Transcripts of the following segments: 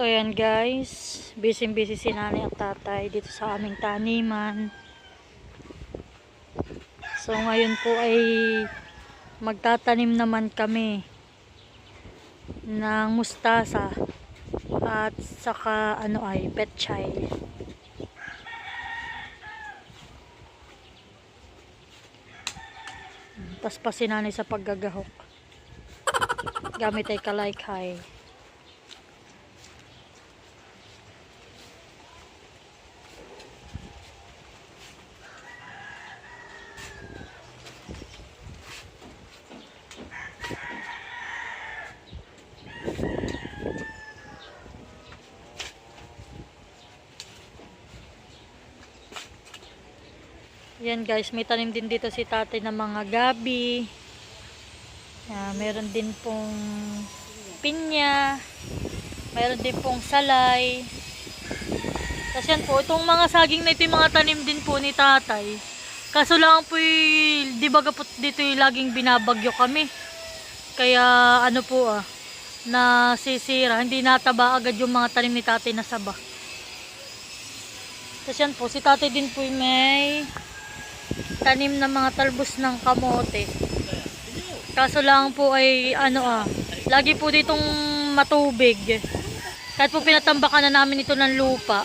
So yan guys, busy busy si nanay at tatay dito sa aming taniman. So ngayon po ay magtatanim naman kami ng mustasa at saka ano ay petchay. Tapos pa si nanay sa paggagahok. Gamit ay kalaykay. Yan guys, may tanim din dito si tatay ng mga gabi. Ah, meron din pong pinya. Meron din pong salay. Tapos yan po, itong mga saging na ito yung mga tanim din po ni tatay. Kaso lang po, y- di ba po dito yung laging binabagyo kami. Kaya ano po ah, nasisira. Hindi nataba agad yung mga tanim ni tatay na saba. Tapos yan po, si tatay din po yung may tanim na mga talbos ng kamote. Kaso lang po ay ano ah, lagi po ditong matubig. Kahit po pinatambakan na namin ito ng lupa.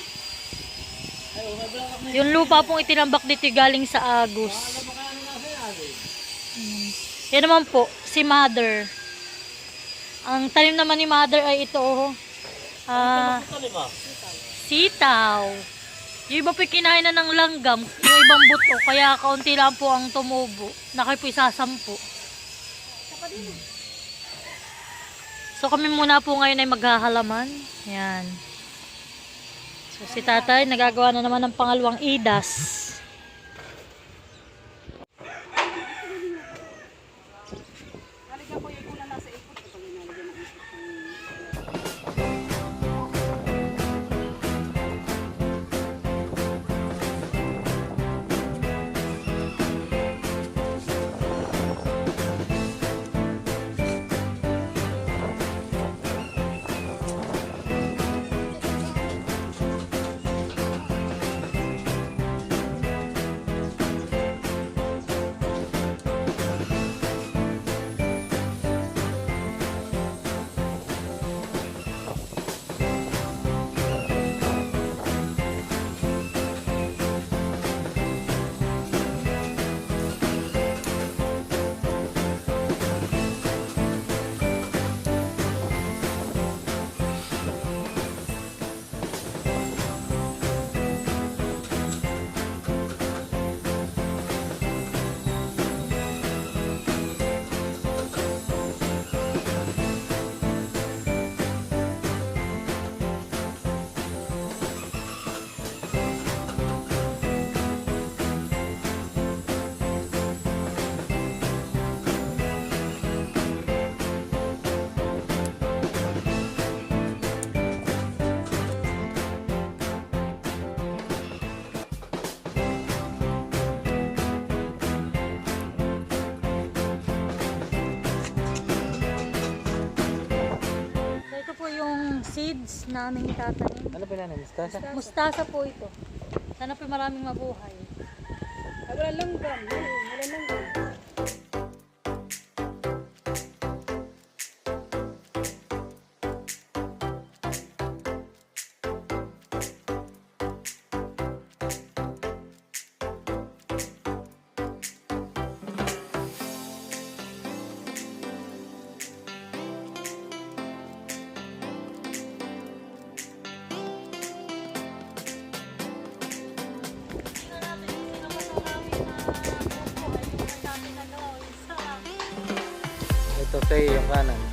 Yung lupa pong itinambak dito galing sa Agus. Hmm. Yan naman po, si Mother. Ang tanim naman ni Mother ay ito, oh. Ah, sitaw. Yung iba po kinain na ng langgam, yung ibang buto, kaya kaunti lang po ang tumubo. Nakay po isasampu. So kami muna po ngayon ay maghahalaman. Yan. So si tatay nagagawa na naman ng pangalawang idas. Seeds namin tatanim. Ano yan? Mustasa? Mustasa po ito. Sana po maraming mabuhay. Ba? Wala lang ba? Yung kanan.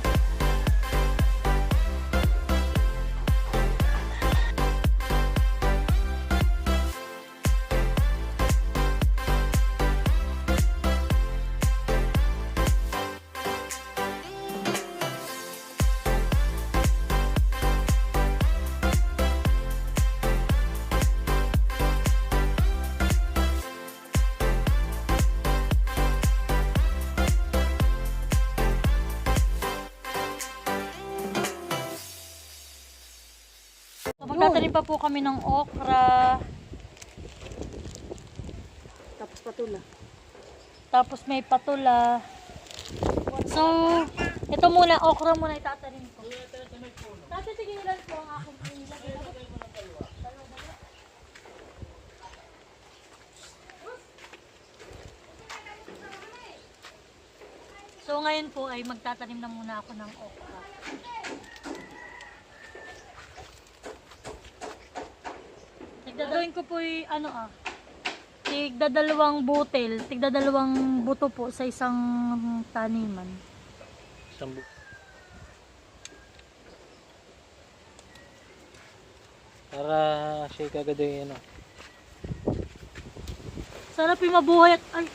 Pa po kami ng okra. Tapos patula. Tapos may patula. So, ito muna, okra muna itatanim ko. Tapos sige ilan po ang aking pinilagay. So ngayon po ay magtatanim na muna ako ng okra. Tigdadalawin ko po yung ano ah, tigdadalawang butil, tigdadalawang buto po sa isang taniman. Isang bu- Para shake agad yung ano. Sarap yung mabuhay at ay,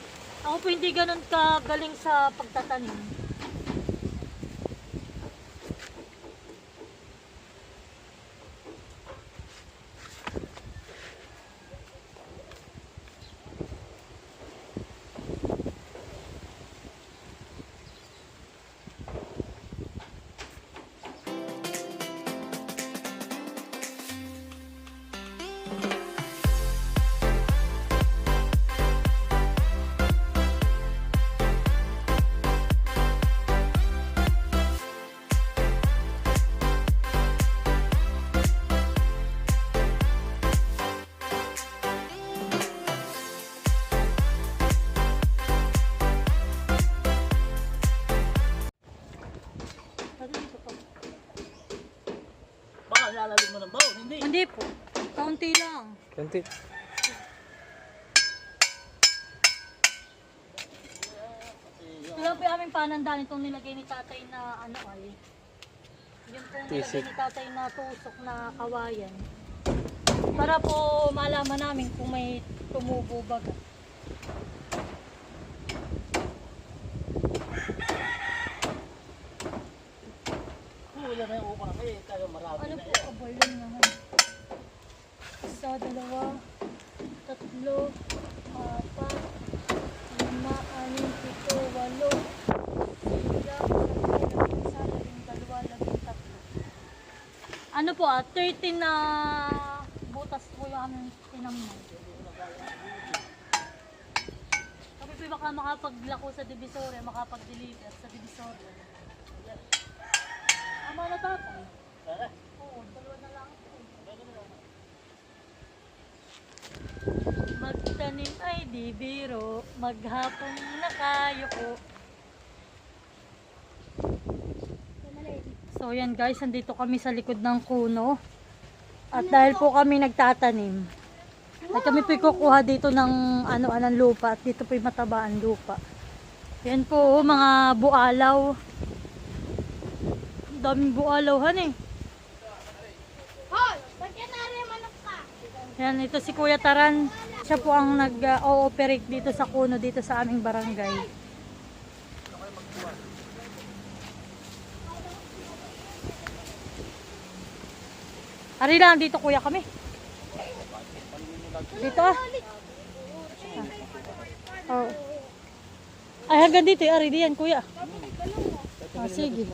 ako po hindi ganun kagaling sa pagtatanim. Po yung aming panandaan itong nilagay ni tatay na ano ay. Yun po nilagay ni tatay na tusok na kawayan. Para po malaman namin kung may tumubo baga. Hula na yung ukra kayo, marami Ano na po, yan. kabalan naman. Isa, dalawa, tatlo, apat, lima, anim, pito, walo, sila, labing isa, labing dalawa, labing tatlo. Ano po ah, 13 na butas po yung aming tinamnan. Kami po baka makapaglako sa divisoria, makapag-deliver sa divisoria. Ama na tatay. Tara. Oo, dalawa na lang po. Magtanim ay di biro, maghapon na kayo po. So yan guys, nandito kami sa likod ng kuno. At dahil po kami nagtatanim, at kami po kukuha dito ng ano anong lupa at dito po yung matabaan lupa. Yan po oh, mga bualaw. Ang daming bualawhan eh. Yan, ito si Kuya Taran. Siya po ang nag-ooperate dito sa kuno dito sa aming barangay. Ari lang, dito kuya kami. Dito ah. Oh. Ay, hanggang dito, eh. Ari diyan kuya. Ah, sige.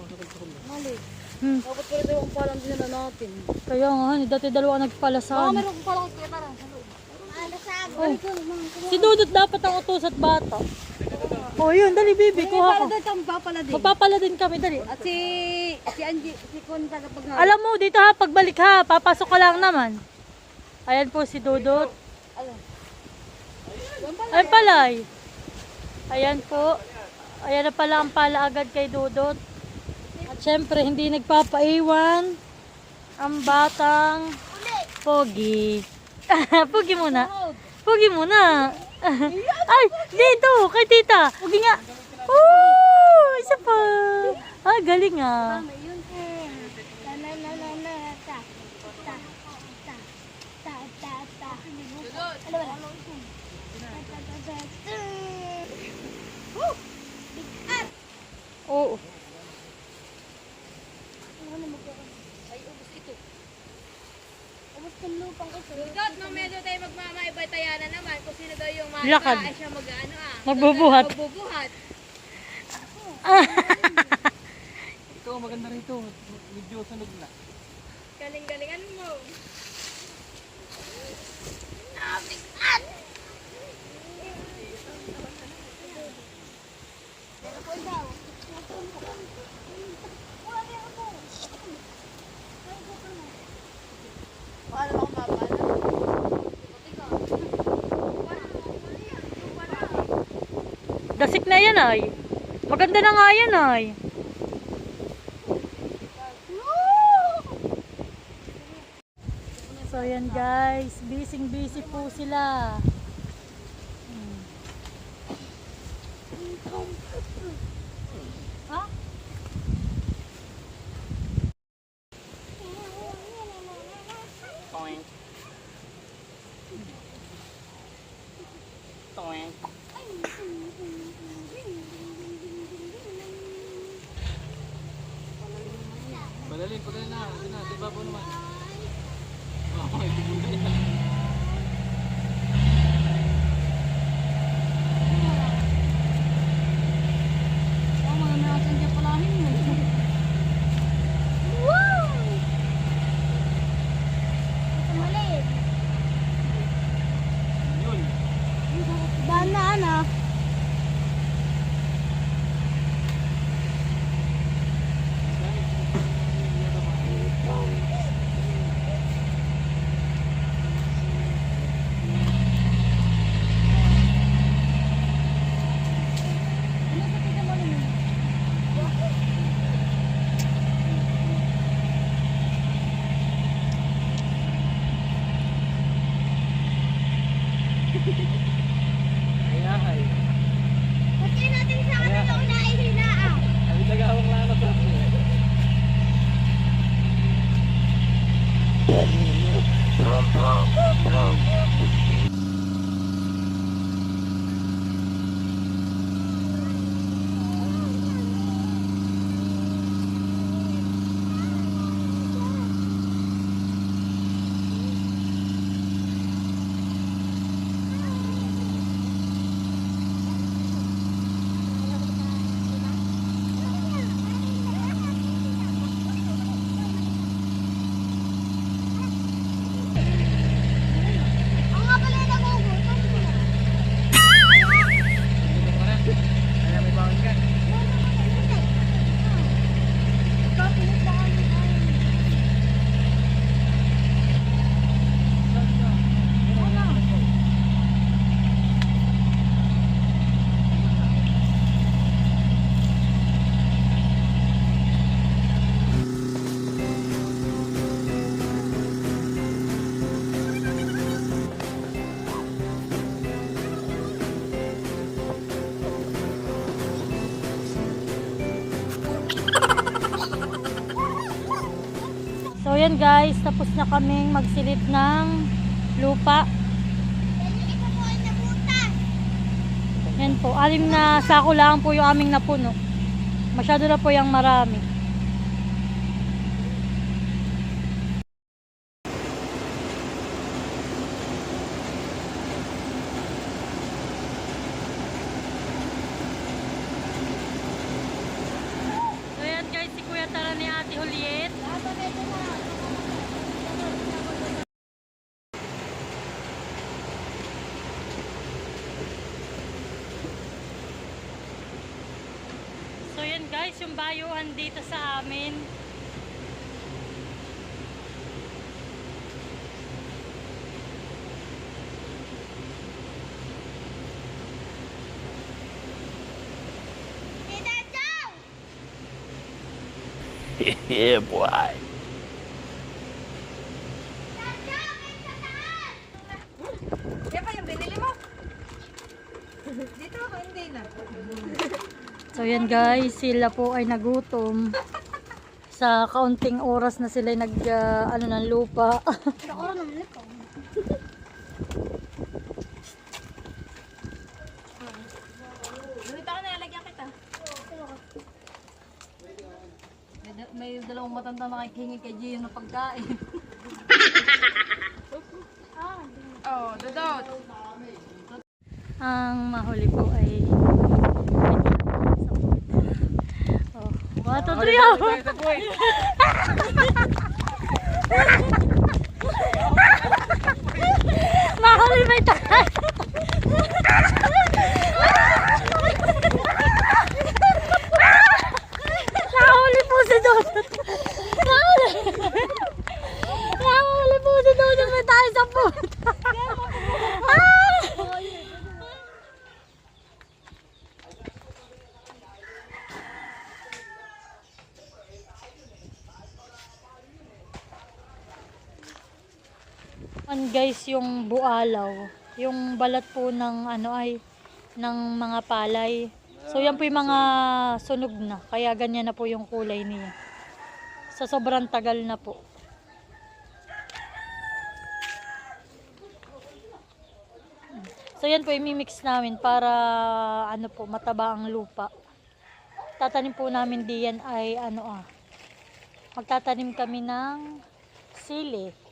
Hmm. Dapat pala tayo ang palang din na natin. Kaya nga, hani, dati dalawa nagpalasan. Baka meron kong palang kuya tara. Sa loob. Oh. Si Dudut dapat ang utos at bata. Oh, yun, dali bibi, kuha ko. Para doon kang papala din. Magpapala din kami, dali. At si si Angie, si Kun tagapag Alam mo, dito ha, pagbalik ha, papasok ka lang naman. Ayan po si Dudut. Alam. Ay, palay. Ayan po. Ayan na pala ang pala agad kay Dudut. At syempre, hindi nagpapaiwan ang batang Pogi. Pogi muna. Pogi muna. Ay, dito, kay tita. Pogi nga. Oh, isa pa. Ah, galing ah. yun. Na na na na na ta. Ta. Ta. Ta ta ta. Ano ba? Ta ta ta ta. Woo! Bigat! Oo. Ano mo Ay, ubos ito. Ubos ng lupang ito. Bigat, no, medyo tayo magmamaibay tayo na naman kung sino daw yung mga Lakad. ay siya mag-ano ah. Magbubuhat. Magbubuhat. Ito, maganda rito. Medyo sunog na. Galing-galingan mo. Dasik na yan ay. Maganda na nga yan ay. So yan guys, busy busy po sila. Yan guys, tapos na kaming magsilid ng lupa. Yan po, alim na sako lang po yung aming napuno. Masyado na po yung marami. So yan guys, si Kuya Tara ni Ate Juliet. So yan guys, yung bayuhan dito sa amin. Yeah, boy. Tita Chow, may sa taas! Yan pa yung binili mo. Dito ako, hindi na. So yan guys, sila po ay nagutom. Sa kaunting oras na sila ay nag ah, ano ng lupa. Ako naman ito. Dito ako na, lagyan kita. May, may dalawang matanda na nakikingi kay Gio ng pagkain. oh, dodot. Ang mahuli po ay one, two, three, oh. Ito po eh. Mahuli may tayo. Nahuli po si Dodot. Nahuli. Nahuli po si Dodot. May tayo sa puta. Ah! Guys, yung bualaw. Yung balat po ng ano ay ng mga palay. So yan po yung mga sunog na. Kaya ganyan na po yung kulay niya. Sa sobrang tagal na po. So yan po imimix namin para ano po mataba ang lupa. Tatanim po namin diyan ay ano ah. Magtatanim kami ng sili.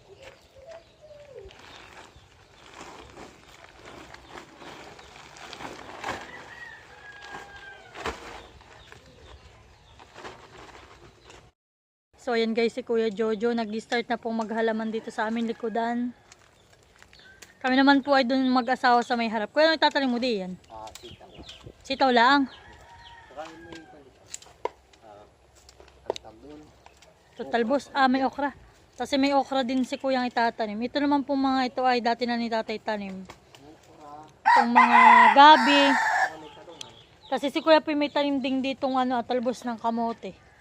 So ayan guys si Kuya Jojo nag-start na pong maghalaman dito sa aming likodan. Kami naman po ay doon mag-asawa sa may harap. Kuya, ano itatanim mo diyan? Ah, sitaw. Sitaw lang. Yung ah, boss. Ah, may okra. Kasi may okra din si Kuya ang itatanim. Ito naman po mga ito ay dati na ni tatay tanim. Itong mga gabi. Kasi si Kuya po may tanim ding ditong ano, talbos ng kamote.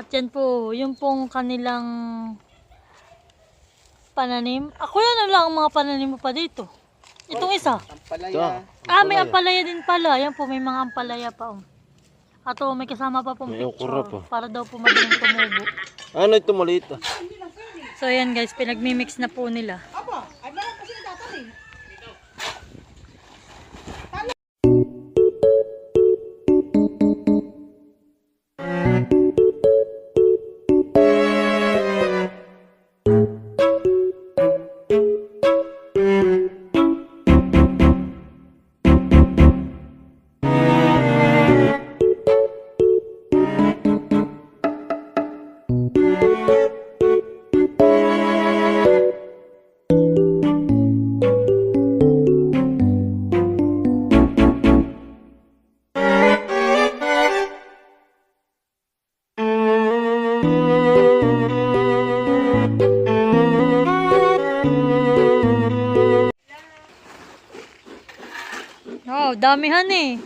At yan po, yung pong kanilang pananim. Ako yan lang ang mga pananim mo pa dito. Itong isa. Ampalaya. Ah, may ampalaya din pala. Yan po, may mga ampalaya pa. Oh. Ato, may kasama pa pong May picture. Para daw po madaling tumubo. Ano ito maliit ah? So, yan guys, pinagmimix na po nila. Oh, damihan eh.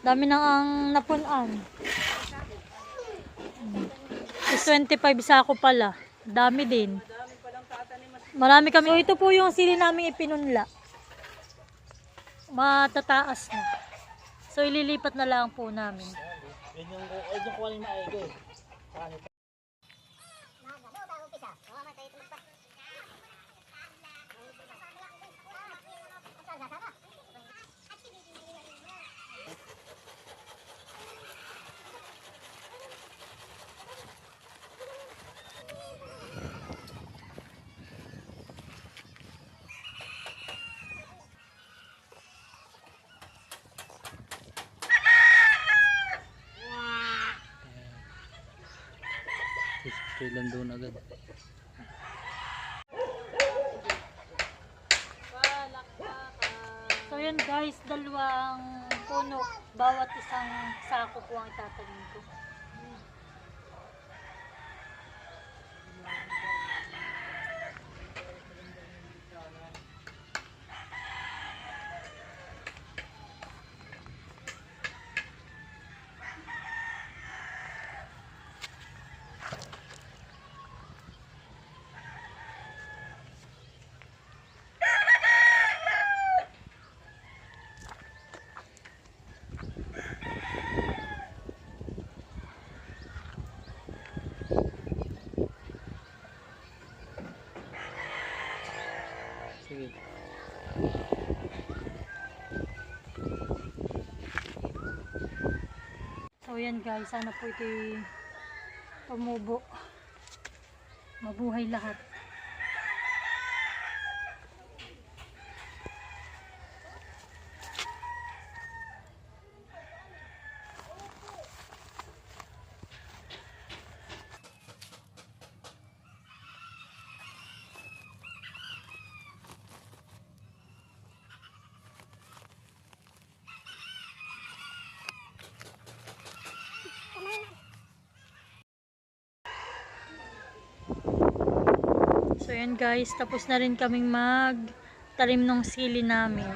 Dami nang ang napunan. Is 25 sako pala. Dami din. Marami kami. So, ito po yung sili namin ipinunla. Matataas na. So, ililipat na lang po namin. Yun yung, yun yung kuha ni Maego. Kailan doon agad. So, yun guys, dalawang puno. Bawat isang sako po ang itatanim ko. Sige. So yan guys, sana po ito tumubo. Mabuhay lahat. So yan guys, tapos na rin kaming mag talim ng sili namin.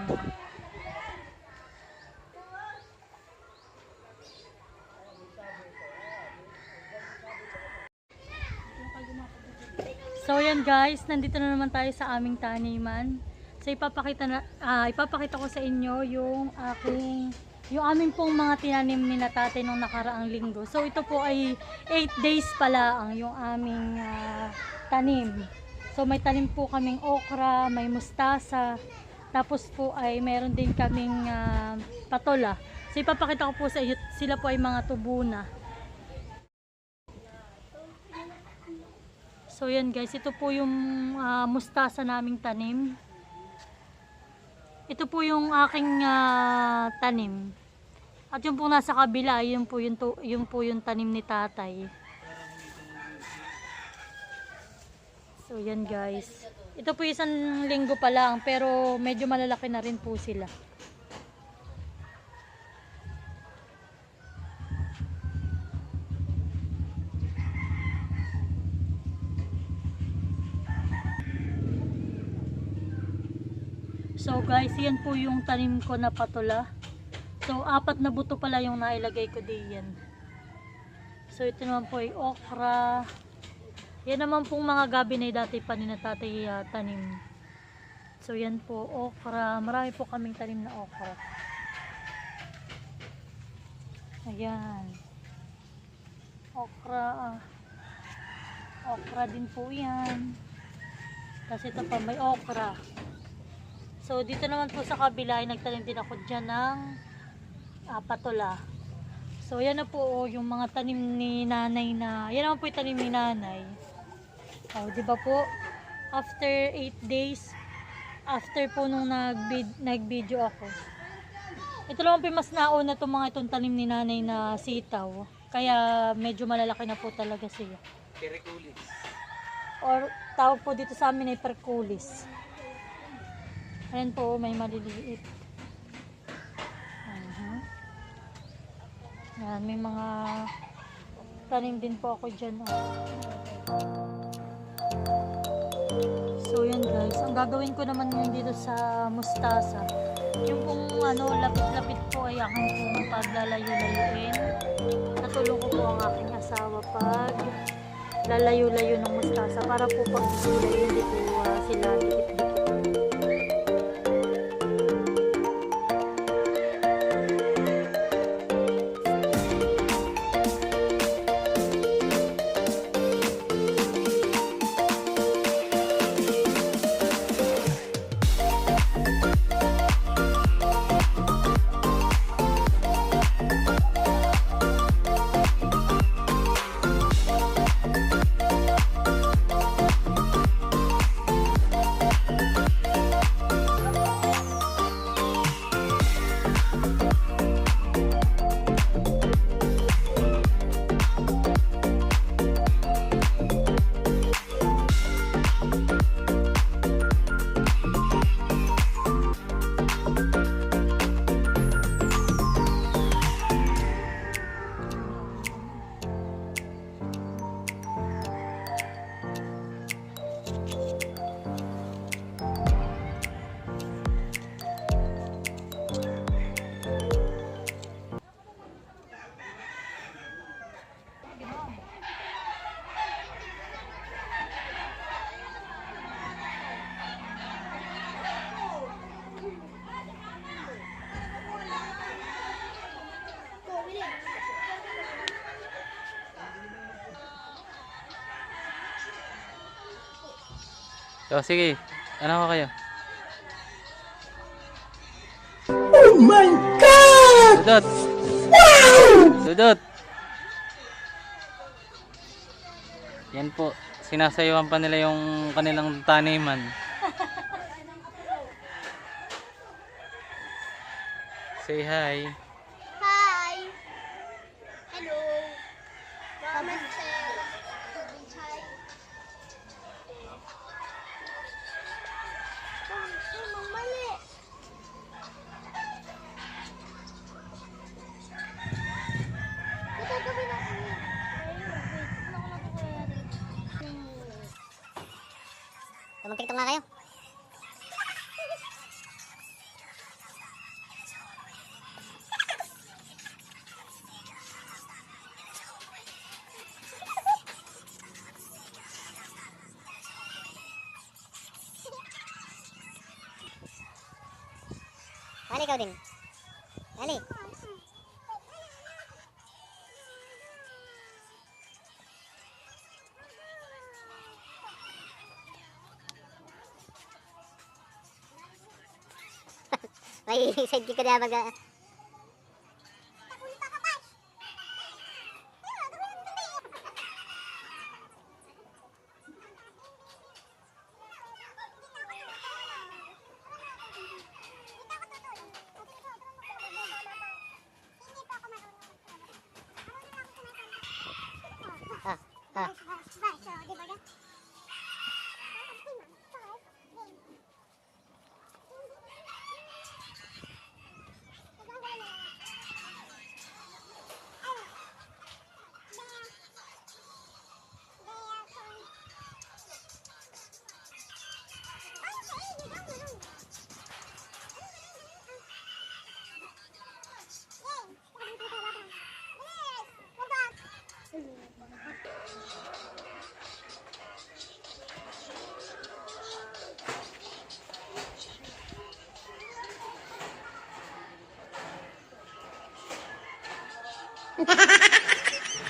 So yan guys, nandito na naman tayo sa aming taniman. So ipapakita na ah, ipapakita ko sa inyo yung aking yung aming pong mga tinanim ni tatay nung nakaraang linggo. So ito po ay 8 days pala ang yung aming ah, tanim. So may tanim po kaming okra, may mustasa, tapos po ay meron din kaming ah, patola. So ipapakita ko po sa inyo, sila po ay mga tubo na. So yan guys, ito po yung ah, mustasa naming tanim. Ito po yung aking ah, tanim. At yung po nasa kabila, yun po yung, tu- yun po yung tanim ni tatay. So yan guys. Ito po isang linggo pa lang pero medyo malalaki na rin po sila. So guys, yan po yung tanim ko na patula. So apat na buto pala yung nailagay ko diyan. So ito naman po ay okra. Yan naman pong mga gabi na dati pa ni tatay ah, tanim. So yan po, okra. Marami po kaming tanim na okra. Ayan. Okra. Okra din po yan. Kasi ito pa may okra. So, dito naman po sa kabila ay nagtanim din ako dyan ng ah, patola. So, yan na po oh, yung mga tanim ni nanay na, yan naman po yung tanim ni nanay. Oh, di ba po? After 8 days, after po nung nag- nag-video ako. Ito naman po mas nauna itong mga itong tanim ni nanay na sitaw. Kaya medyo malalaki na po talaga siya. Kirikulis. Or tawag po dito sa amin ay perkulis. Ayan po, may maliliit. Aha. Yan, may mga tanim din po ako dyan. Oh. So yan guys, ang gagawin ko naman ngayon dito sa mustasa, yung pong ano, lapit-lapit po ay aking pong paglalayo-layuin. Natulong ko po ang aking asawa pag lalayo-layo ng mustasa para po pag hindi po ah, sila dikit-dikit. So, sige. Ano ka kayo? Oh my God! Dudot! Dudot! Po. Sinasayuan pa nila yung kanilang taniman. Say. Hi! 나가 요. 빨리 가든 빨리 na mag... Ah,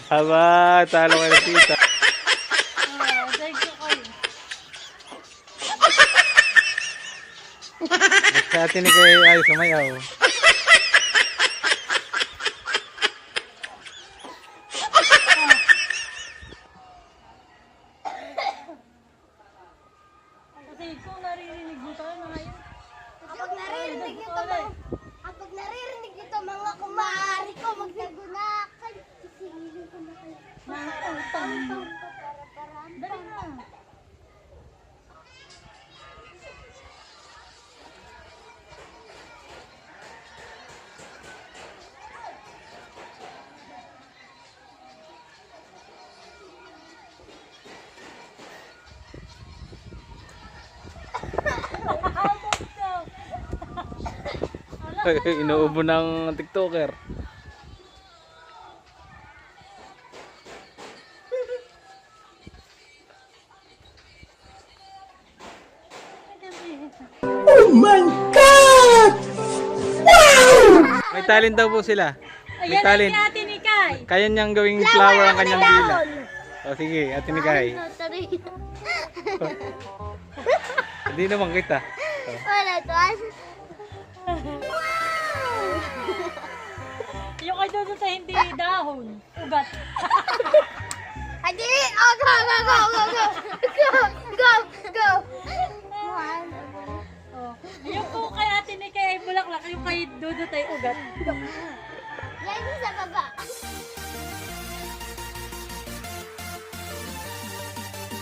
Aba, talo ka na tita. Sa atin ni kayo ay sumayaw. Inuubo ng tiktoker. Oh my God! May talent daw po sila. Ayan ang talent. si Ate Nikay. Kaya niyang gawing flower ang kanyang dila. O sige, ate ni Kai. Hindi naman kita. Sa hindi dahon. Ugat. Hadi! Oh, go, go, go, go, go! Go, go, go! Oh. Yung po kay Ate Nikay ay bulaklak. Yung kay Dodo tayo ugat. Yan sa